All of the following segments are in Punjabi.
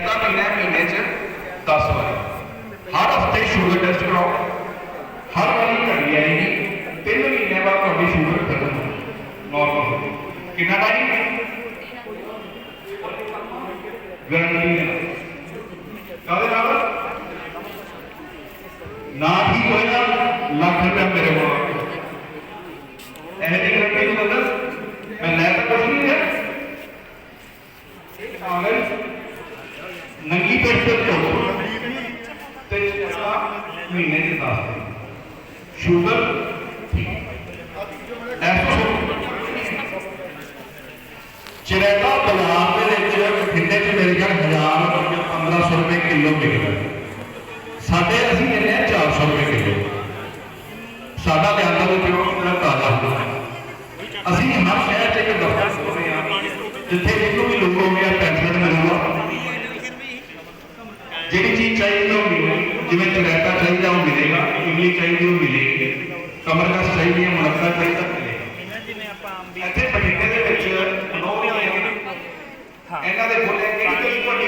ਤਾਂ ਪੀਣਾ ਹੈ ਮਹੀਨੇ 'ਚ 10 ਵਾਰੀ ਹਰ ਹਫ਼ਤੇ ਸ਼ੂਗਰ ਟੈਸਟ ਕਰਾਓ ਹਰ ਵਾਰੀ ਘੜੀ ਆਏਗੀ ਤਿੰਨ ਮਹੀਨੇ ਬਾਅਦ ਤੁਹਾਡੀ ਸ਼ੂਗਰ ਖਤਮ ਹੋ ਨਾਰਮਲ ਹੋ ਜਾਏਗੀ। ਕਿੰਨਾ ਟਾਈਮ ਗਾਰੰਟੀ ਹੈ ਕਾਹਦੇ ਨਾਲ ਨਾ ਠੀਕ ਹੋਏਗਾ ਲੱਖ ਰੁਪਏ ਮੇਰੇ ਕੋਲ ਆ ਗਿਆ। ਇਹ ਜਿਹੀ ਗਾਰੰਟੀ ਨਹੀਂ ਦਿੰਦਾ ਮੈਂ ਲੈ ਤਾਂ ਕੁਝ ਨਹੀਂ ਹੈ ਆਗਰ ਨੰਗੀ ਪੇਟ ਤੇ ਧੋ ਤੇ ਚਲਾ ਮਹੀਨੇ ਦੇ 10 ਦਿਨ ਸ਼ੂਗਰ ਚਿਰੇਗਾ ਬਲਾਮ ਦੇ ਵਿੱਚ ਬਠਿੰਡੇ 'ਚ ਮੇਰੇ ਖਿਆਲ 1000 ਜਾਂ 1500 ਰੁਪਏ ਕਿਲੋ ਵਿਕਦਾ ਸਾਡੇ ਅਸੀਂ ਲੈਂਦੇ ਹਾਂ 400 ਰੁਪਏ ਕਿਲੋ ਸਾਡਾ ਲਿਆਂਦਾ ਉਹ ਕਿਉਂ ਜਿਹੜਾ ਤਾਜ਼ਾ ਹੁੰਦਾ ਅਸੀਂ ਹਰ ਸ਼ਹਿਰ 'ਚ ਉਹ ਮਿਲੇਗੀ ਕਮਰਕਸ ਹੈ ਚਾਹੀਦਾ ਮਿਲੇਗਾ ਜਿਵੇਂ ਆਪਾਂ ਆਮ ਵੀ ਇੱਥੇ ਬਠਿੰਡੇ ਦੇ ਵਿੱਚ ਨੌ ਮਹੀਨੇ ਹਾਂ। ਇਹਨਾਂ ਦੇ ਖੋਲੇ ਕਿਹੜੀ ਕਿਹੜੀ ਤੁਹਾਡੀ।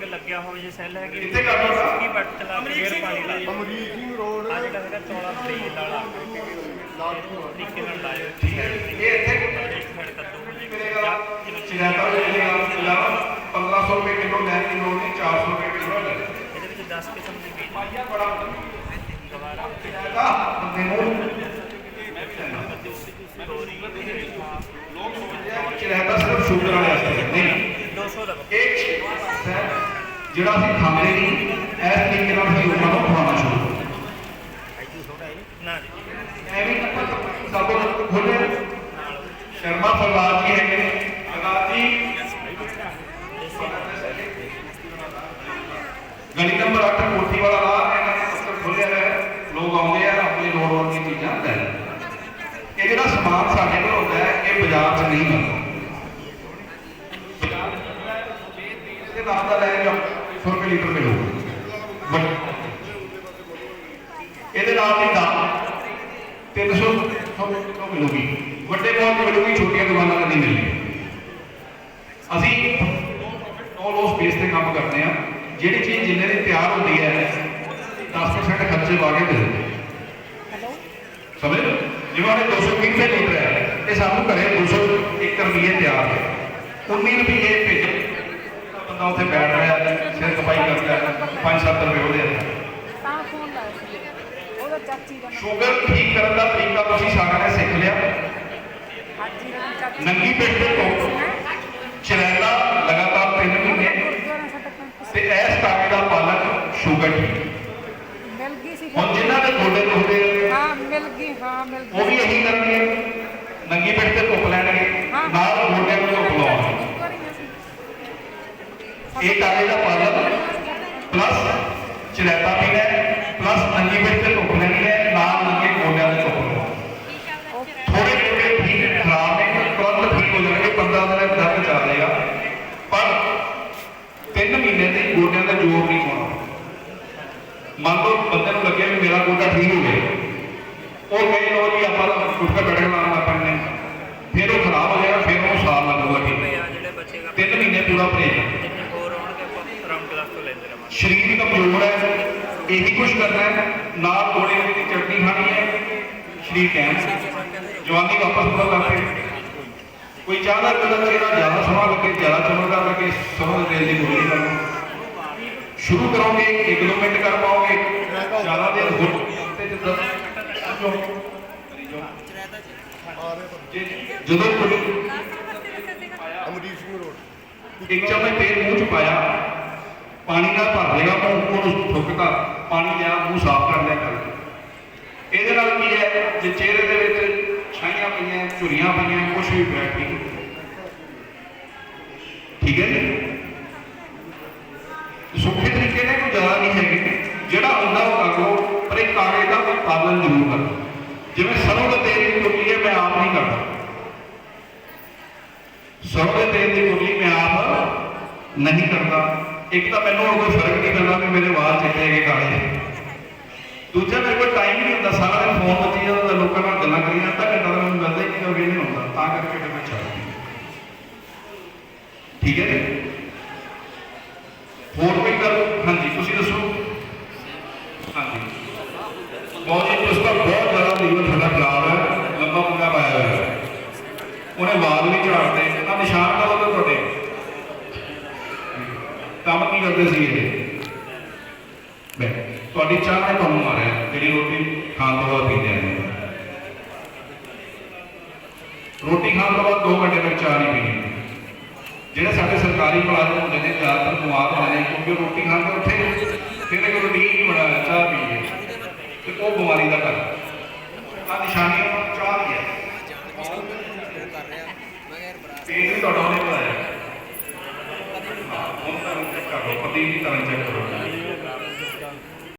ਕਿ ਲੱਗਿਆ ਹੋਵੇ ਜੇ ਸੈੱਲ ਹੈਗੇ। ਕਿੱਥੇ ਕਰ ਲਓ ਸਰ? ਕੀ ਬੱਟ ਚਲਾ ਕੇ ਫੇਰ ਪਾਣੀ ਲਾ ਅਮਰੀਕ ਸਿੰਘ ਰੋਡ ਆ ਜਿਹੜਾ ਹੈਗਾ ਚੌੜਾ ਬਰੀਜ ਵਾਲਾ ਤਰੀਕੇ ਨਾਲ ਲਾਇਓ। ਠੀਕ ਹੈ। ਇਹ ਇੱਥੇ ਸਾਈਡ ਕੱਦੂ ਹੋ ਮਿਲੇਗਾ ਚਰੈਤਾ ਮਿਲੇਗਾ 1500 ਰੁਪਏ ਕਿਲੋ ਦੀ 400 ਰੁਪਏ ਕਿਲੋ ਲੈ ਲਓ। ਇਹਦੇ ਵਿੱਚ 10 ਕਿਸਮ ਦੇ ਬੀਜ ਪਾਈਆ ਬੜਾ ਗਵਾਰਾ ਚਰੈਤਾ ਬੰਦੇ ਨੂੰ ਤੋਰੀ ਲੋਕ ਸੋਚਦੇ ਆ ਕਿ ਚਰੈਤਾ ਸਿਰਫ ਸ਼ੂਗਰ ਵਾਲੇ ਵਾਸਤੇ ਹੈ। ਨਹੀਂ 200 ਦਾ ਇਹ ਹੈ ਜਿਹੜਾ ਅਸੀਂ ਖਾਂਦੇ ਨਹੀਂ ਇਸ ਤਰੀਕੇ ਨਾਲ ਅਸੀਂ ਲੋਕਾਂ ਨੂੰ ਖਵਾਉਣਾ ਸ਼ੁਰੂ ਕਰੋ ਨਾ ਜੀ ਐਵੇਂ ਆਪਾਂ ਸਾਬੋ ਨੂੰ ਖੋਲੇ ਸ਼ਰਮਾ ਫਰਵਾਦ ਜੀ ਹੈਗੇ ਨੇ ਫਰਵਾਦ ਜੀ ਗਲੀ ਨੰਬਰ 8 ਕੋਠੀ ਵਾਲਾ ਰਾਹ ਇਹਨਾਂ ਨੇ ਦਫ਼ਤਰ ਖੋਲਿਆ ਹੈ ਲੋਕ ਆਉਂਦੇ ਆ ਆਪਣੀ ਲੋੜਵੰਦ ਦੀਆਂ ਚੀਜ਼ਾਂ ਲੈ ਲੈਂਦੇ ਇਹ ਜਿਹੜਾ ਸਮਾਨ ਸਾਡੇ ਕੋਲ ਹੁੰਦਾ ਹੈ, ਇਹ ਬਾਜ਼ਾਰ 'ਚ ਨਹੀਂ ਮਿਲਦਾ ਬਾਜ਼ਾਰ ਨਾਮ ਦਾ ਲੈ ਜਾਓ 100 ਰੁਪਏ ਲੀਟਰ ਮਿਲੂਗਾ ਇਹਦੇ ਨਾਲ ਦੀ ਦਾਲ 300 ਤੋਂ ਮਿਲੂਗੀ। ਵੱਡੇ ਮੌਲ 'ਚ ਮਿਲੂਗੀ, ਛੋਟੀਆਂ ਦੁਕਾਨਾਂ 'ਤੇ ਨਹੀਂ ਮਿਲਣੀ ਅਸੀਂ ਨੋ ਲੋਸ ਬੇਸ ਤੇ ਕੰਮ ਕਰਦੇ ਆ ਜਿਹੜੀ ਚੀਜ਼ ਜਿੰਨੇ ਦੀ ਤਿਆਰ ਹੁੰਦੀ ਹੈ 10% ਖਰਚੇ ਪਾ ਕੇ ਦੇ ਲਓ? ਜਿਵੇਂ ਉਹਨੇ 200 ਰੁਪਏ ਲੀਟਰ ਹੈ ਇਹ ਸਾਨੂੰ ਘਰੇ 201 ਰੁਪਏ ਤਿਆਰ ਹੈ 19 ਰੁਪਏ ਭੇਜ। ਬੰਦਾ ਉੱਥੇ ਬੈਠ ਰਿਹਾ ਸਿਰ ਕਪਾਈ ਕਰਦਾ 5-7 ਰੁਪਏ ਉਹਦੇ ਹੱਥ। ਤਾਂ ਫੋਨ ਸੀ। ਉਹਦਾ ਚਾਚੀ ਦਾ ਸ਼ੂਗਰ ਠੀਕ ਕਰਨ ਦਾ ਤਰੀਕਾ ਤੁਸੀਂ ਸਾਰਿਆਂ ਨੇ ਸਿੱਖ ਲਿਆ। ਨੰਗੀ ਪੇਟ ਤੇ ਤੋਂ ਚਰੈਲਾ ਲਗਾਤਾਰ 3 ਮਹੀਨੇ। ਤੇ। ਇਸ ਤਾਕਤ ਦਾ ਪਾਲਕ ਸ਼ੂਗਰ ਠੀਕ। ਮਿਲ ਗਈ ਸੀ। ਹੁਣ ਜਿਨ੍ਹਾਂ ਦੇ ਗੋਡੇ ਮਿਲ ਗਈ ਹਾਂ ਮਿਲ ਗਈ। ਉਹ ਵੀ ਇਹੀ ਕਰਨਗੇ ਨੰਗੀ ਪੇਟ ਤੇ ਧੁੱਪ ਲੈਣਗੇ ਨਾਲ ਗੋਡਿਆਂ ਨੂੰ ਧੁੱਪ ਲਾਉਣਗੇ ਇਹ ਤਾਕਤ ਦਾ ਪਾਲਕ ਪਲੱਸ ਚਰੈਤਾ ਪੀਣਾ ਪਲੱਸ ਨੰਗੀ ਪੇਟ ਤੇ ਧੁੱਪ ਲੈਣੀ ਹੈ ਨਾਲ ਨੰਗੇ ਗੋਡਿਆਂ ਦੇ ਧੁੱਪ ਲਾਉਣਾ। ਥੋੜੇ ਥੋੜੇ ਠੀਕ ਖਰਾਬ ਨੇ ਤੁਰੰਤ ਠੀਕ ਹੋ ਜਾਣਗੇ 15 ਦਿਨਾਂ ਦਰਦ ਚੱਲ ਜਾਏਗਾ। ਪਰ 3 ਮਹੀਨੇ ਦੇ ਗੋਡਿਆਂ ਦਾ ਜ਼ੋਰ ਨਹੀਂ ਪਾਉਣਾ। ਮੰਨ ਲਓ ਬੰਦੇ ਨੂੰ ਲੱਗਿਆ ਵੀ ਮੇਰਾ ਗੋਡਾ ਠੀਕ ਹੋ ਗਿਆ। ਉਹ ਕਹੇ ਲੋ ਜੀ, ਆਪਾਂ ਤਾਂ ਉੱਠ ਕੇ ਬੈਠਣਾ ਆਪਾਂ ਫਿਰ ਉਹ ਖਰਾਬ ਹੋ ਜਾਣਾ ਫਿਰ ਉਹ ਸਾਲ ਲੱਗੂਗਾ ਠੀਕ। ਰੁਪਏ ਆ ਜਿਹੜੇ ਬਚੇਗਾ 3 ਮਹੀਨੇ ਪੂਰਾ ਪਰਹੇਜ਼ ਸਰੀਰ ਕਮਜ਼ੋਰ ਹੈ। ਇਹੀ ਕੁਝ ਕਰਨਾ ਹੈ। ਨਾਲ ਗੋੜੇ ਦੀ ਚਟਨੀ ਖਾਣੀ ਹੈ। ਸਰੀਰ ਕੈਮ ਜਵਾਨੀ ਵਾਪਸ ਪੂਰਾ ਕਰਕੇ ਕੋਈ ਚਾਹਦਾ ਕਿ ਉਹਦਾ ਚਿਹਰਾ ਜ਼ਿਆਦਾ ਸੋਹਣਾ ਲੱਗੇ, ਜ਼ਿਆਦਾ ਚਮਕਦਾਰ ਲੱਗੇ ਸਰੋਂ ਦੇ ਦੀ ਗੋਲੀ ਕਰੋ ਸ਼ੁਰੂ ਕਰੋਗੇ 1 ਮਿੰਟ ਕਰ ਪਾਓਗੇ ਜ਼ਿਆਦਾ ਦੇਰ ਹੋਰ ਜਦੋਂ ਕੋਈ ਸਿੰਘ ਰੋਡ ਇੱਕ ਚਮਚ ਤੇਲ ਮੂੰਹ ਚ ਪਾਇਆ, ਪਾਣੀ ਨਾਲ ਭਰ ਦੇਗਾ ਮੂੰਹ ਉਹਨੂੰ ਥੁੱਕਦਾ ਪਾਣੀ ਲਿਆ, ਮੂੰਹ ਸਾਫ਼ ਕਰ ਲਿਆ, ਕਰ ਇਹਦੇ ਨਾਲ ਕੀ ਹੈ? ਜੇ ਚਿਹਰੇ ਦੇ ਵਿੱਚ ਛਾਈਆਂ ਪਈਆਂ, ਝੁਰੀਆਂ ਪਈਆਂ ਕੁਝ ਵੀ ਪਿਆ ਠੀਕ ਹੋ ਜਾਊਗਾ। ਠੀਕ ਹੈ ਜੀ ਸੁੱਖੇ ਤਰੀਕੇ ਨਾਲ ਕੋਈ ਜ਼ਿਆਦਾ ਨਹੀਂ ਹੈਗੇ ਜਿਹੜਾ ਹੁੰਦਾ ਉਹ ਕਰ ਲਓ ਪਰ ਇਹ ਕਾਗਜ਼ ਦਾ ਕੋਈ ਪਾਲਣ ਜ਼ਰੂਰ ਕਰੋ। ਜਿਵੇਂ ਸਰੋਂ ਦਾ ਤੇਲ ਦੀ ਕੁਰਲੀ ਹੈ, ਮੈਂ ਆਪ ਨਹੀਂ ਕਰਦਾ। ਸਰੋਂ ਦੇ ਤੇਲ ਦੀ ਕੁਰਲੀ ਮੈਂ ਆਪ ਨਹੀਂ ਕਰਦਾ। ਇੱਕ ਤਾਂ ਮੈਨੂੰ ਉਹ ਕੋਈ ਫ਼ਰਕ ਨਹੀਂ ਪੈਂਦਾ ਵੀ ਮੇਰੇ ਵਾਲ ਚਿੱਟੇ ਹੈਗੇ, ਕਾਲੇ ਹੈ ਦੂਜਾ, ਮੇਰੇ ਕੋਲ ਟਾਈਮ ਨਹੀਂ ਹੁੰਦਾ। ਸਾਰਾ ਦਿਨ ਫੋਨ ਤੇ ਜਾਂਦਾ ਤਾਂ ਲੋਕਾਂ ਨਾਲ ਗੱਲਾਂ ਕਰੀ ਜਾਂਦਾ ਘੰਟਾ ਤਾਂ ਮੈਨੂੰ ਮਿਲਦਾ ਹੀ ਨਹੀਂ, ਉਹ ਨਹੀਂ ਹੁੰਦਾ ਤਾਂ ਕਰਕੇ ਫਿਰ ਮੈਂ ਛੱਡ ਦਿੱਤੀ। ਠੀਕ ਹੈ ਜੀ ਹੋਰ ਕੋਈ ਗੱਲ ਹਾਂਜੀ ਤੁਸੀਂ ਦੱਸੋ ਹਾਂਜੀ ਬਹੁਤ ਜੀ ਉਸ ਦਾ ਬਹੁਤ ਜ਼ਿਆਦਾ ਲੀਵਰ ਸਾਡਾ ਖਰਾਬ ਹੈ। ਲੰਬਾ ਪੰਗਾ ਪਾਇਆ ਹੋਇਆ ਹੈ। ਉਹਨੇ ਵਾਲ ਵੀ ਝਾੜਦੇ ਆ ਨਿਸ਼ਾਨ ਦਾ ਉਹਦੇ ਤੁਹਾਡੇ? ਕੰਮ ਕੀ ਕਰਦੇ ਸੀ ਇਹ? ਮੈਂ, ਤੁਹਾਡੀ ਚਾਹ ਨੇ ਤੁਹਾਨੂੰ ਮਾਰਿਆ, ਜਿਹੜੀ ਰੋਟੀ ਖਾਣ ਤੋਂ ਬਾਅਦ ਪੀਂਦੇ ਆ। ਰੋਟੀ ਖਾਣ ਤੋਂ ਬਾਅਦ 2 ਘੰਟੇ ਤੱਕ ਚਾਹ ਨਹੀਂ ਪੀਣੀ। ਜਿਹੜੇ ਸਾਡੇ ਸਰਕਾਰੀ ਮੁਲਾਜ਼ਮ ਹੁੰਦੇ ਨੇ, ਜ਼ਿਆਦਾਤਰ ਬਿਮਾਰ ਹੁੰਦੇ ਨੇ, ਕਿਉਂਕਿ ਉਹ ਰੋਟੀ ਖਾਣ ਕੇ ਉੱਠੇ ਫਿਰ ਇੱਕ ਰੂਟੀਨ ਨਹੀਂ ਬਣਾਇਆ ਚਾਹ ਪੀਏ ਤੇ ਉਹ ਬਿਮਾਰੀ ਦਾ ਘਰ ਆ ਨਿਸ਼ਾਨੀਆਂ ਨੂੰ ਚਾਹ ਦੀ ਹੈ ਪੇਟ ਵੀ ਤੁਹਾਡਾ ਉਹਨੇ ਬਣਾਇਆ ਹਾਂ, ਹੁਣ ਤਾਂ ਚੈੱਕ ਕਰ ਲਓ ਪਤੀ ਦੀ ਤਰ੍ਹਾਂ ਚੈੱਕ ਕਰੋ